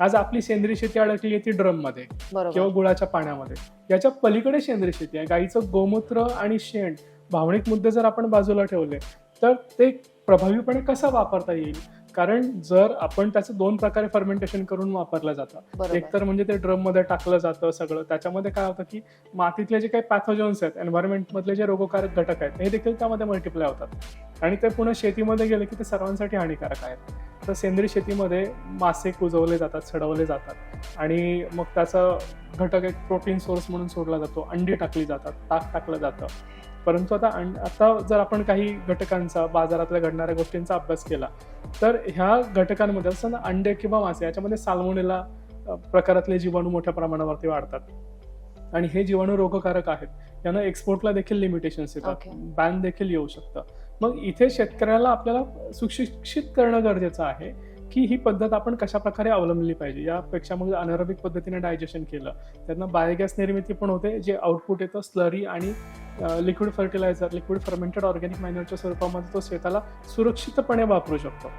आज आपली सेंद्रिय शेती अडकली आहे ती ड्रममध्ये किंवा गुळाच्या पाण्यामध्ये. याच्या पलीकडे सेंद्रिय शेती आहे. गाईचं गोमूत्र आणि शेण भावनिक मुद्दे जर आपण बाजूला ठेवले तर ते प्रभावीपणे कसं वापरता येईल? कारण जर आपण त्याचं दोन प्रकारे फर्मेंटेशन करून वापरलं जातं. बरोबर. एकतर म्हणजे ते ड्रममध्ये टाकलं जातं सगळं. त्याच्यामध्ये काय होतं की मातीतले जे काही पॅथोजन्स आहेत एन्व्हायरमेंट मधले जे रोगकारक घटक आहेत हे देखील त्यामध्ये मल्टिप्लाय होतात. आणि ते पुन्हा शेतीमध्ये गेले की ते सर्वांसाठी हानिकारक आहेत. तर सेंद्रिय शेतीमध्ये मासे कुजवले जातात सडवले जातात. आणि मग त्याचा घटक एक प्रोटीन सोर्स म्हणून सोडला जातो. अंडी टाकली जातात ताक टाकलं जातं. परंतु आता अं- आता जर आपण काही घटकांचा बाजारातल्या घडणाऱ्या गोष्टींचा अभ्यास केला तर ह्या घटकांमध्ये असं ना अंडे किंवा मासे याच्यामध्ये साल्मोनेला प्रकारातले जीवाणू मोठ्या प्रमाणावरती वाढतात. आणि हे जीवाणू रोगकारक आहेत. यांना एक्सपोर्टला देखील लिमिटेशन्स येतात. Okay. बॅन देखील येऊ शकतं. मग इथे शेतकऱ्याला आपल्याला सुशिक्षित करणं गरजेचं आहे की ही पद्धत आपण कशा प्रकारे अवलंबली पाहिजे? यापेक्षा मग अनरबिक पद्धतीने डायजेशन केलं त्यांना बायोगॅस निर्मिती पण होते जे आउटपुट येतं स्लरी आणि liquid fertiliser liquid fermented organic मॅन्युअरच्या स्वरूपामध्ये तो शेताला सुरक्षितपणे वापरू शकतो.